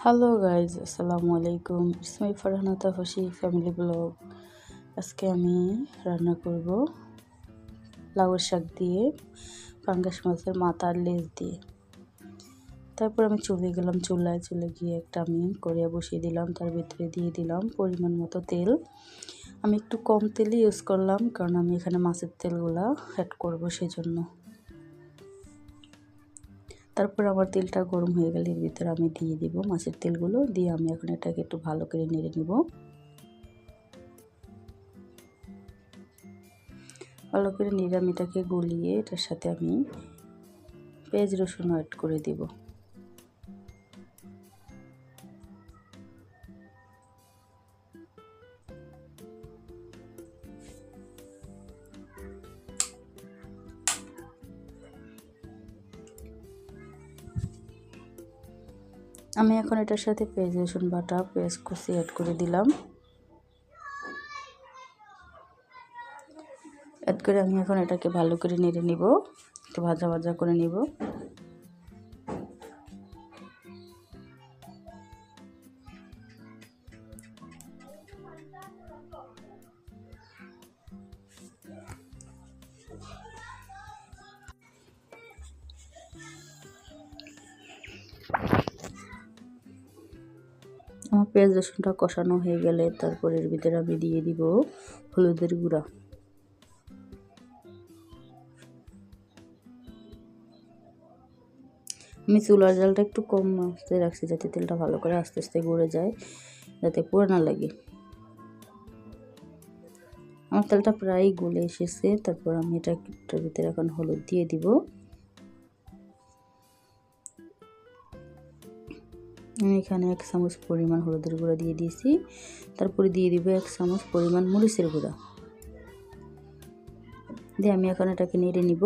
Hello guys আসসালামু আলাইকুম it's my Farhana Tafsi family blog আজকে আমি রান্না করব লাউয়ের শাক দিয়ে পাঙ্গাস মাছের মাথার লেজ দিয়ে তারপর আমি চলে গেলাম চুলায় চলে গিয়ে একটা আমি করিয়া বসিয়ে দিলাম তার ভিতরে দিয়ে দিলাম পরিমাণ মতো তেল আমি একটু কম তেলই ইউজ করলাম কারণ আমি এখানে মাছের তেলগুলা অ্যাড করব সেজন্য তারপর আমার তেলটা গরম হয়ে গেলে এর ভিতরে আমি দিয়ে দিব মাছের তেলগুলো। দিয়ে আমি এখন এটাকে একটু ভালো করে নেড়ে নিব। ভালো করে এটাকে গলিয়ে এটার সাথে আমি পেঁয়াজ রসুন অ্যাড করে দিব। আমি এখন এটার সাথে পেঁয়াজ রসুন বাটা পেঁয়াজ কুচি অ্যাড করে দিলাম। অ্যাড করে আমি এখন এটাকে ভালো করে নেড়ে নিব, একটু ভাজা ভাজা করে নিব। আমার পেঁয়াজ রসুনটা কষানো হয়ে গেলে তারপর এর ভিতরে আমি দিয়ে দিব হলুদের গুঁড়া। আমি চুলার জালটা একটু কম আস্তে রাখছি যাতে তেলটা ভালো করে আস্তে আস্তে গড়ে যায়, যাতে পুরো না লাগে। আমার তেলটা প্রায় গলে এসেছে, তারপর আমি এটা ভিতরে এখন হলুদ দিয়ে দিব। এখানে এক চামচ পরিমাণ হলুদের গুঁড়া দিয়ে দিয়েছি। তারপরে দিয়ে দিব এক চামচ পরিমাণ মরিচের গুঁড়া। দিয়ে আমি এখন এটাকে নেড়ে নিব।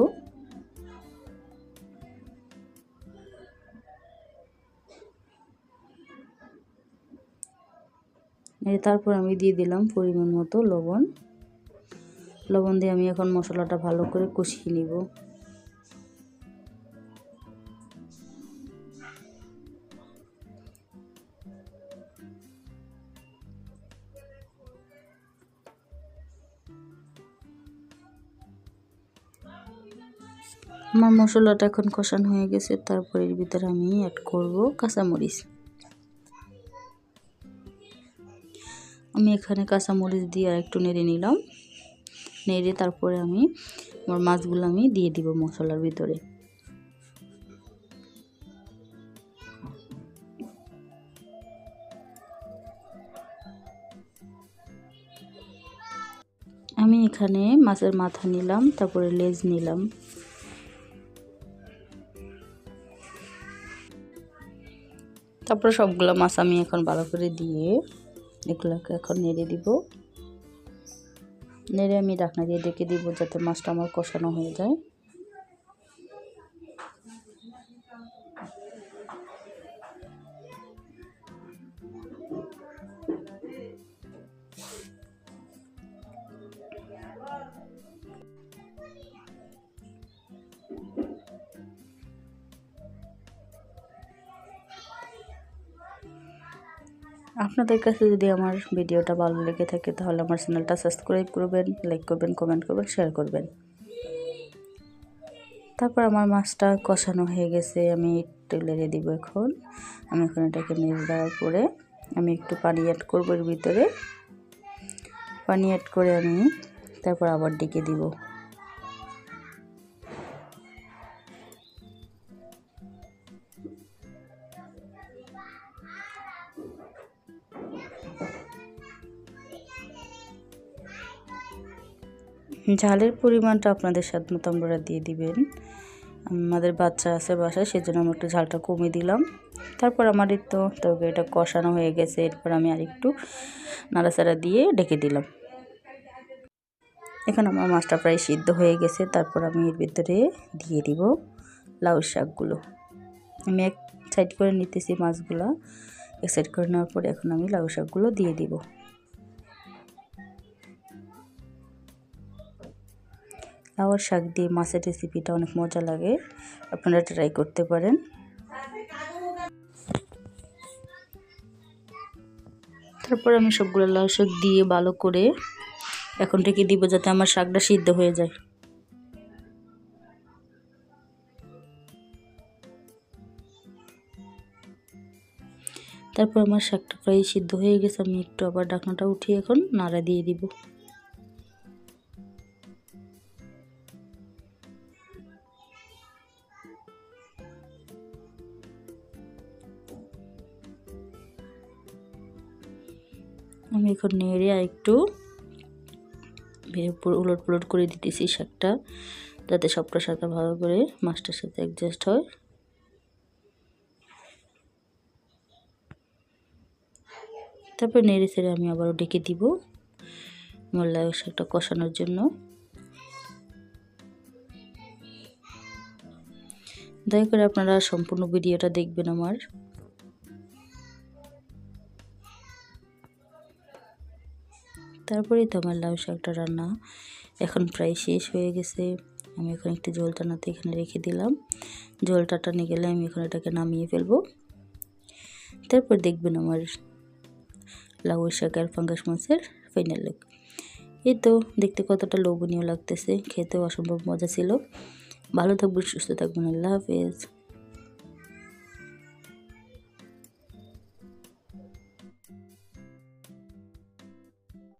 তারপর আমি দিয়ে দিলাম পরিমাণ মতো লবণ। লবণ দিয়ে আমি এখন মশলাটা ভালো করে কষিয়ে নিব। আমার মশলাটা এখন কষানো হয়ে গেছে, তারপর এর ভিতরে আমি অ্যাড করব কাঁচামরিচ। আমি এখানে কাঁচামরিচ দিয়ে আর একটু নেড়ে নিলাম। নেড়ে তারপরে আমি আমার মাছগুলো আমি দিয়ে দিব মশলার ভিতরে। আমি এখানে মাছের মাথা নিলাম, তারপরে লেজ নিলাম। তারপরে সবগুলো মাছ আমি এখন ভালো করে দিয়ে এগুলোকে এখন নেড়ে দিব। নেড়ে আমি ডাকনা দিয়ে ডেকে দিব যাতে মাছটা আমার কষানো হয়ে যায়। আপনাদের কাছে যদি আমার ভিডিওটা ভালো লেগে থাকে, তাহলে আমার চ্যানেলটা সাবস্ক্রাইব করবেন লাইক করবেন কমেন্ট করবেন শেয়ার করবেন। তারপর আমার মাছটা কষানো হয়ে গেছে, আমি একটু লেগে দিব এখন। আমি এখন এটাকে নিয়ে দেওয়ার পরে আমি একটু পানি অ্যাড করব এর ভিতরে। পানি অ্যাড করে আমি তারপর আবার ডেকে দিব। ঝালের পরিমাণটা আপনাদের স্বাদ মতো আপনারা দিয়ে দিবেন। আমাদের বাচ্চা আছে বাসায়, সেজন্য আমি একটু ঝালটা কমিয়ে দিলাম। তারপর আমার তো এটা কষানো হয়ে গেছে, এরপর আমি আর একটু নাড়াচাড়া দিয়ে ডেকে দিলাম। এখন আমার মাছটা প্রায় সিদ্ধ হয়ে গেছে, তারপর আমি এর ভিতরে দিয়ে দিব লাউ শাকগুলো। আমি এক সাইড করে নিতেছি মাছগুলো, এক সাইড করে নেওয়ার পরে এখন আমি লাউ শাকগুলো দিয়ে দিব। লাউয়ের শাক দিয়ে মাছের রেসিপিটা অনেক মজা লাগে। আপনারা ট্রাই করতে পারেন। তারপর আমি সবগুলো লাউ শাক দিয়ে ভালো করে এখন থেকে দিব যাতে আমার শাকটা সিদ্ধ হয়ে যায়। তারপর আমার শাকটা প্রায় সিদ্ধ হয়ে গেছে, আমি একটু আবার ডাকনাটা উঠিয়ে এখন নাড়া দিয়ে দিব। আমি এখন নেড়ে আর একটু উলট পুলট করে দিতেছি শাকটা, যাতে সবটা সাথে ভালো করে মাছটার সাথে অ্যাডজাস্ট হয়। তারপর নেড়ে ছেড়ে আমি আবারও ডেকে দিব মোল্লায় শাকটা কষানোর জন্য। দয়া করে আপনারা সম্পূর্ণ ভিডিওটা দেখবেন আমার। তারপরেই তো আমার লাউ শাকটা রান্না এখন প্রায় শেষ হয়ে গেছে। আমি এখন একটু জল টানাতে এখানে রেখে দিলাম। জলটা টানে গেলে আমি এখন এটাকে নামিয়ে ফেলব। তারপর দেখবেন আমার লাউ শাক আর ফাঙ্গাস মাছের ফাইনাল লুক এই তো দেখতে কতটা লোভনীয় লাগতেছে। খেতেও অসম্ভব মজা ছিল। ভালো থাকবেন, সুস্থ থাকবেন। আল্লাহ হাফেজ।